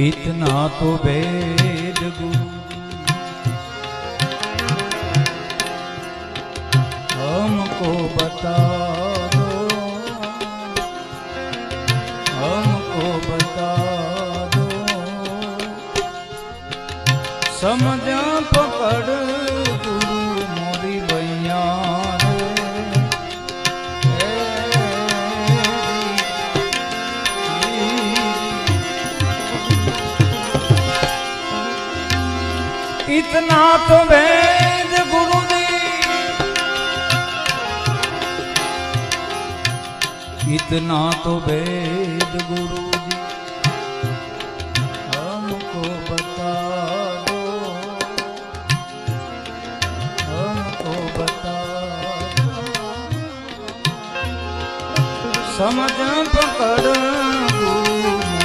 इतना तो वेद गुरु हमको बता दो हमको बता दो समझ पकड़ गुरु રીતના તો વેદ ગુરુજી ઇતના તો વેદ ગુરુજી હમકો બતા દો હમકો બતા સમજ પકડ ગુરુ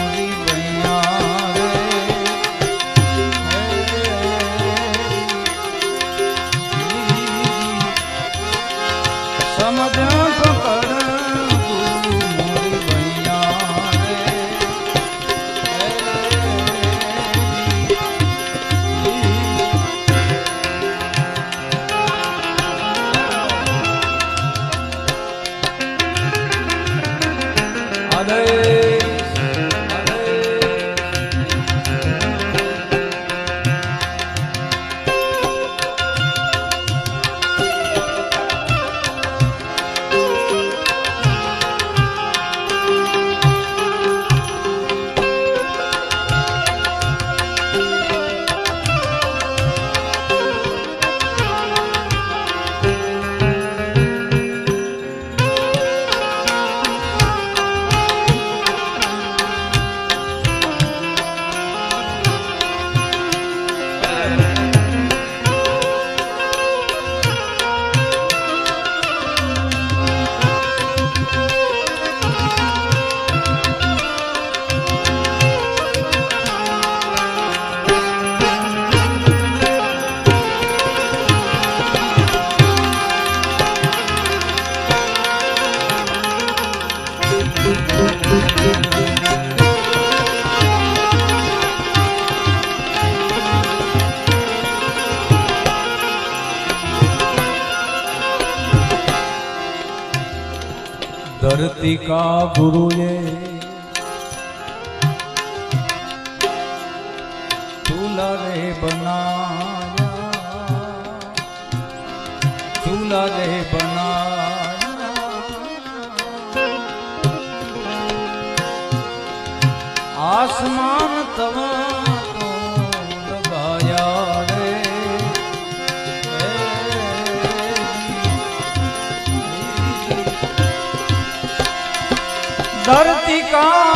धरती का गुरु ये। चूल्हा रे बनाया। चूल्हा रे बनाया। आसमान तवा ધરતી કા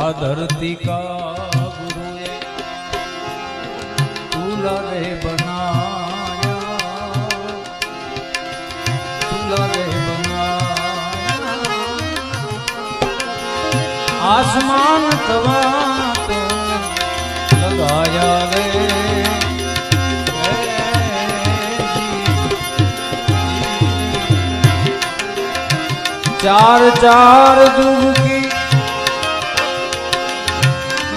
આ ધરતી કા ગુરુએ તુલા રે બનાયા. તુલા રે બનાયા. આસમાન થવા તો લગાયા ચાર ચાર દુબકી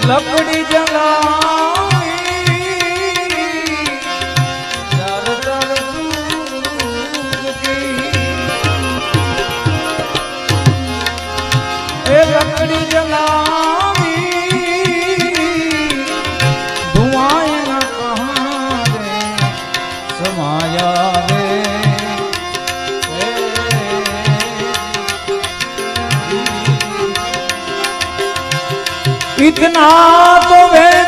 લપડી જલાવી. ચાર ચાર દુબકી એ લપડી જલાવી. ધુઆ કહાં સમાયા પીઠના તો વે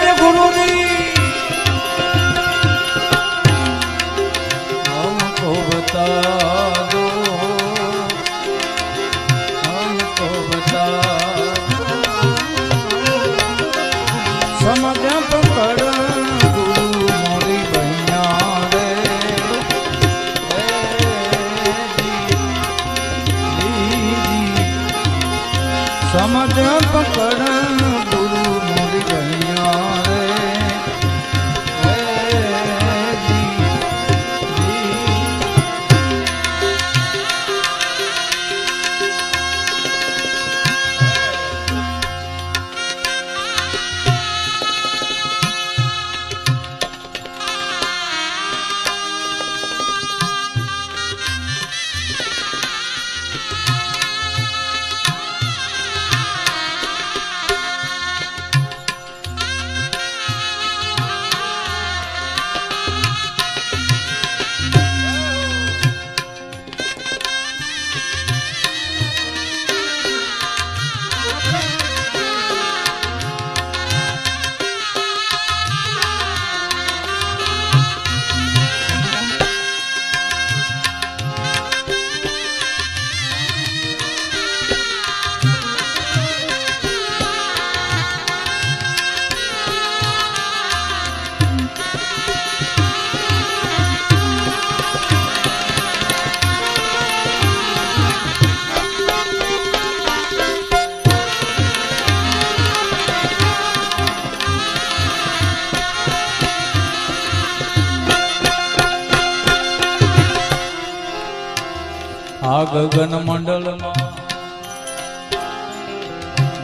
ગગન મંડળમાં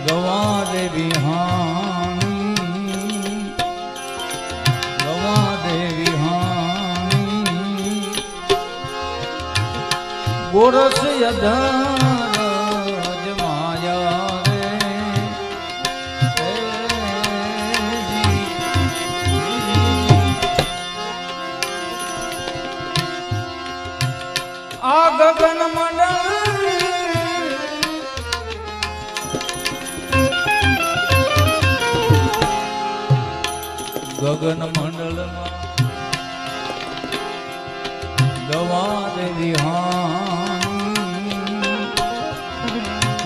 ગવા દેવી હાણી ગવા દેવી હાણી ગોરસ હે ગગન ગગન મંડળમાં ગવા દેવી હાણી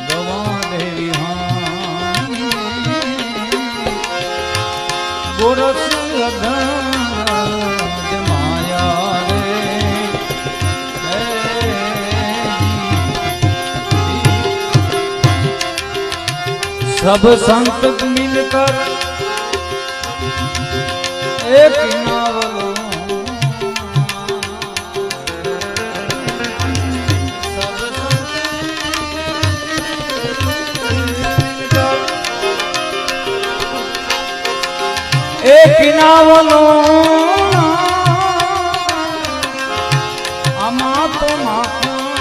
ગવા દેવી હાણી ગોરસ લગન માયા રે હે જી। सब संत मिलकर એ કિનાવલો એ કિનાવલો આમાં તો માખણ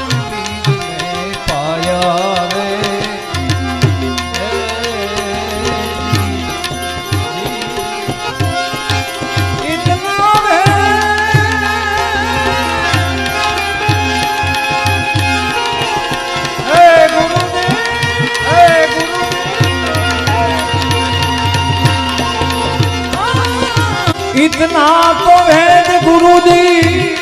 જીતના તો વેદ ગુરુજી.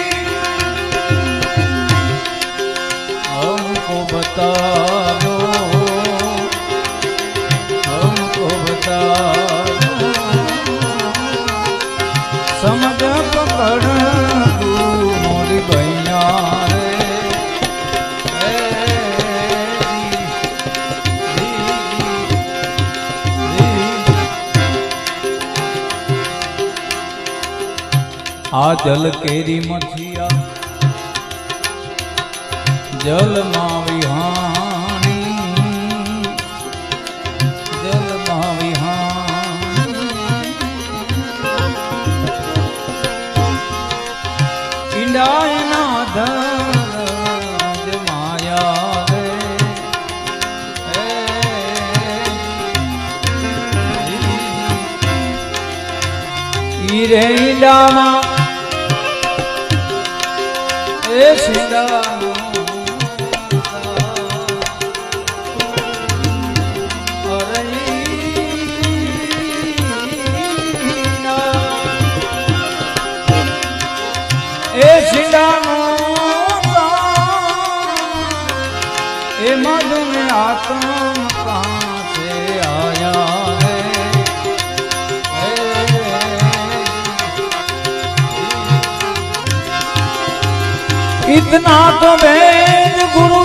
હમકો બતાવો હમકો બતાવો. સમજ પકડ આ જલ કેરી મથિયા જલમાં વિહાણી જલમાં વિહાણી. ઈંડાયના ધન માયા રે હે ઈંડામાં એ સિંડાનો અરે इतना तो भेद गुरु